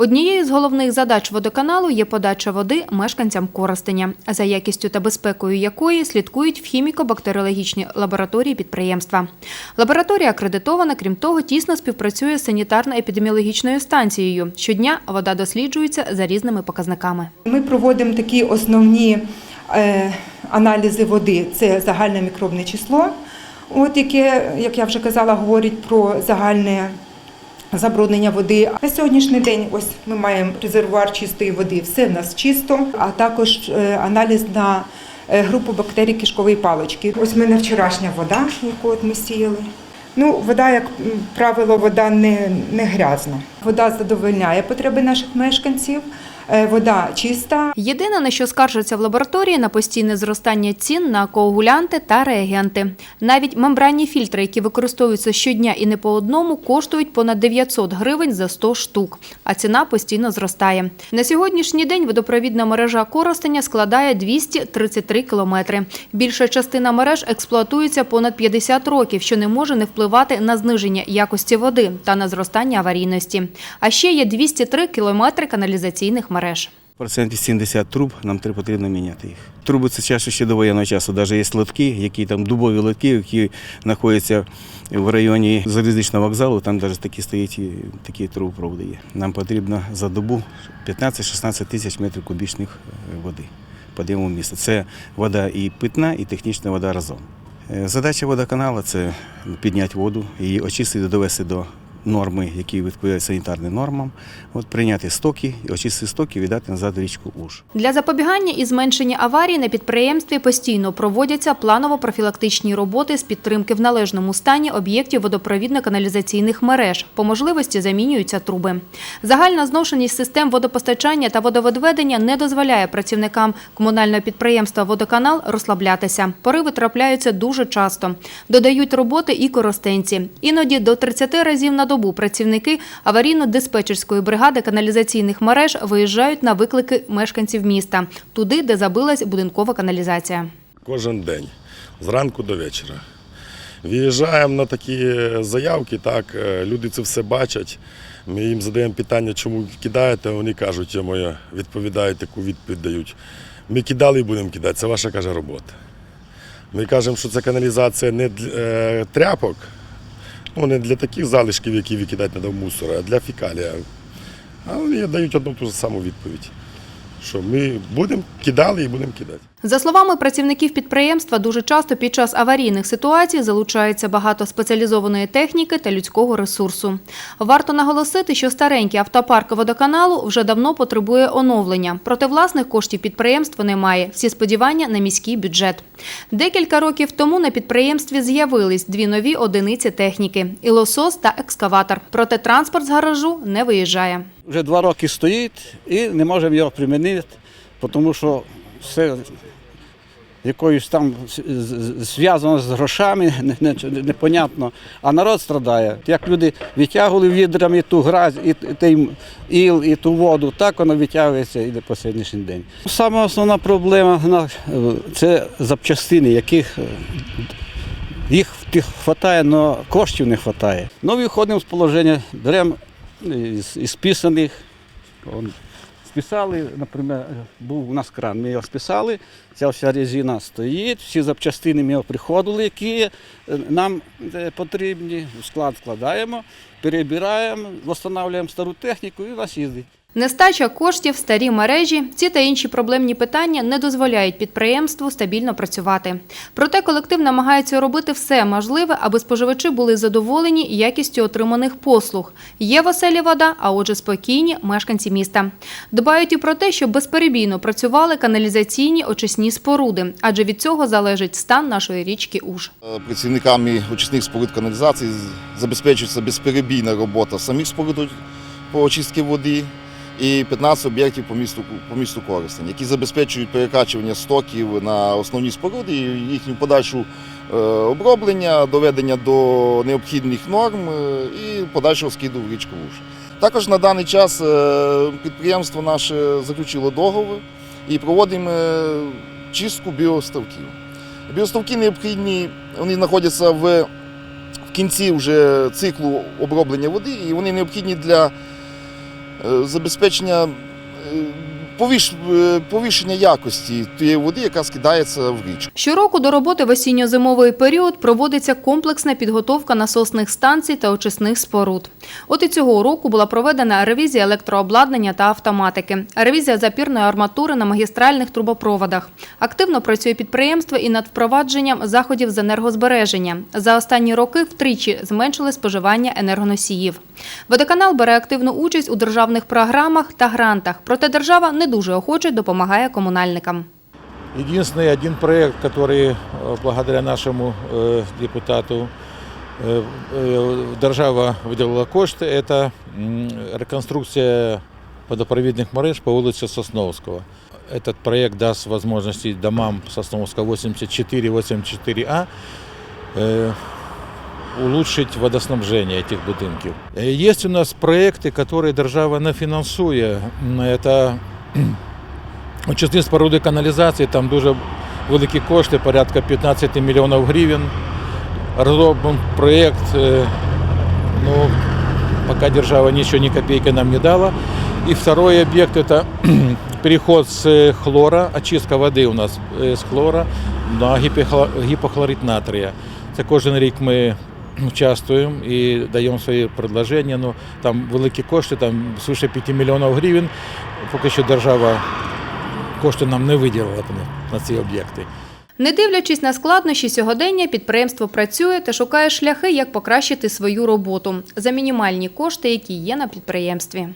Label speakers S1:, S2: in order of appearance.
S1: Однією з головних задач водоканалу є подача води мешканцям Коростеня, за якістю та безпекою якої слідкують в хіміко-бактеріологічній лабораторії підприємства. Лабораторія акредитована, крім того, тісно співпрацює з санітарно-епідеміологічною станцією. Щодня вода досліджується за різними показниками.
S2: Ми проводимо такі основні е, аналізи води. Це загальне мікробне число, от яке, як я вже казала, говорить про загальне забруднення води. На сьогоднішній день ось ми маємо резервуар чистої води, все в нас чисто, а також е, аналіз на е, групу бактерій кишкової палички. Ось в мене вчорашня вода, яку от ми сіяли. Ну, вода, як правило, вода не, не грязна. Вода задовольняє потреби наших мешканців, вода чиста.
S1: Єдине, на що скаржаться в лабораторії, на постійне зростання цін на коагулянти та реагенти. Навіть мембранні фільтри, які використовуються щодня і не по одному, коштують понад 900 гривень за 100 штук, а ціна постійно зростає. На сьогоднішній день водопровідна мережа Коростеня складає 233 кілометри. Більша частина мереж експлуатується понад 50 років, що не може не впливати на зниження якості води та на зростання аварійності. А ще є 203 кілометри каналізаційних мереж.
S3: Процентів 70 труб, нам потрібно міняти їх. Труби це чаще ще до воєнного часу. Навіть є лотки, які там дубові лотки, які знаходяться в районі залізничного вокзалу, там навіть такі стоять і такі трубопроводи є. Нам потрібно за добу 15-16 тисяч метрів кубічних е, води подійму міста. Це вода і питна, і технічна вода разом. Е, Задача водоканалу це підняти воду, її очистити, довести до норми, які відповідають санітарним нормам, от прийняти стоки, очистити стоки віддати назад в річку Уж.
S1: Для запобігання і зменшення аварій на підприємстві постійно проводяться планово-профілактичні роботи з підтримки в належному стані об'єктів водопровідно-каналізаційних мереж. По можливості замінюються труби. Загальна зношеність систем водопостачання та водовідведення не дозволяє працівникам комунального підприємства «Водоканал» розслаблятися. Пориви трапляються дуже часто. Додають роботи і коростенці. Іноді до 30 разів на добу працівники аварійно-диспетчерської бригади каналізаційних мереж виїжджають на виклики мешканців міста, туди, де забилась будинкова каналізація.
S4: кожен день, зранку до вечора. Виїжджаємо на такі заявки, так, е, люди це все бачать. Ми їм задаємо питання, чому кидаєте, вони кажуть, я моя відповідають, таку відповідь дають. Ми кидали і будемо кидати, це ваша каже робота. Ми кажемо, що це каналізація не для е, тряпок, ну, не для таких залишків, які викидати треба в а для фекалія. А вони дають одну ту ж саму відповідь, що ми будемо кидали і будемо кидати.
S1: За словами працівників підприємства, дуже часто під час аварійних ситуацій залучається багато спеціалізованої техніки та людського ресурсу. Варто наголосити, що старенький автопарк водоканалу вже давно потребує оновлення. Проте власних коштів підприємство немає. Всі сподівання на міський бюджет. Декілька років тому на підприємстві з'явились дві нові одиниці техніки – ілосос та екскаватор. Проте транспорт з гаражу не виїжджає.
S5: Вже два роки стоїть і не можемо його примінити, тому що все якоюсь там зв'язано з грошами, не- не- непонятно. А народ страдає. Як люди відтягували відрами ту грязь, і той іл, і ту воду, так воно відтягується і по сьогоднішній день. Саме основна проблема е, це запчастини, яких е, їх вистачає, але коштів не вистачає. Ну, виходимо з положення, беремо із, із списаних. Он, списали, наприклад, був у нас кран, ми його списали, ця вся резина стоїть, всі запчастини ми його приходили, які е, нам е, потрібні, в склад вкладаємо, перебираємо, встановлюємо стару техніку і у нас їздить.
S1: Нестача коштів, старі мережі, ці та інші проблемні питання не дозволяють підприємству стабільно працювати. Проте колектив намагається робити все можливе, аби споживачі були задоволені якістю отриманих послуг. Є в оселі вода, а отже спокійні мешканці міста. Дбають і про те, щоб безперебійно працювали каналізаційні очисні споруди, адже від цього залежить стан нашої річки Уж.
S6: Е, Працівниками очисних споруд каналізації забезпечується безперебійна робота самих споруд по очистці води і 15 об'єктів по місту, по місту Коростень, які забезпечують перекачування стоків на основні споруди, їхню подальшу е, оброблення, доведення до необхідних норм е, і подальшого скиду в річку Уж. Також на даний час е, підприємство наше заключило договор і проводимо чистку біоставків. Біоставки необхідні, вони знаходяться в, в кінці вже циклу оброблення води, і вони необхідні для забезпечення е, повиш- е, повищення якості тієї води, яка скидається в річку.
S1: Щороку до роботи в осінньо-зимовий період проводиться комплексна підготовка насосних станцій та очисних споруд. От і цього року була проведена ревізія електрообладнання та автоматики, ревізія запірної арматури на магістральних трубопроводах. Активно працює підприємство і над впровадженням заходів з енергозбереження. За останні роки втричі зменшили споживання енергоносіїв. Водоканал бере активну участь у державних програмах та грантах, проте держава не дуже охоче допомагає комунальникам.
S7: Единственный один проект, который э, благодаря нашему э, депутату э, э, держава выделила кошти, это м, реконструкция водопровідних мереж по улице Сосновского. Этот проект даст возможности домам Сосновского 84-84А э, улучшить водоснабжение этих будинків. Э, Есть у нас проекты, которые держава не фінансує. М, Это очисні споруди каналізації, там дуже великі кошти, порядка 15 мільйонів гривень. Розроблений проєкт, е, ну, пока держава ничего, ни копейки нам не дала. И второй объект – это переход с хлора, очистка воды у нас е, з хлора на гіпохло- гіпохлорид натрія. Це кожен рік ми участвуємо і даємо свої предложення. Ну, там великі кошти, там свише 5 мільйонів гривень. Поки що держава кошти нам не виділила на ці об'єкти.
S1: Не дивлячись на складнощі сьогодення, підприємство працює та шукає шляхи, як покращити свою роботу за мінімальні кошти, які є на підприємстві.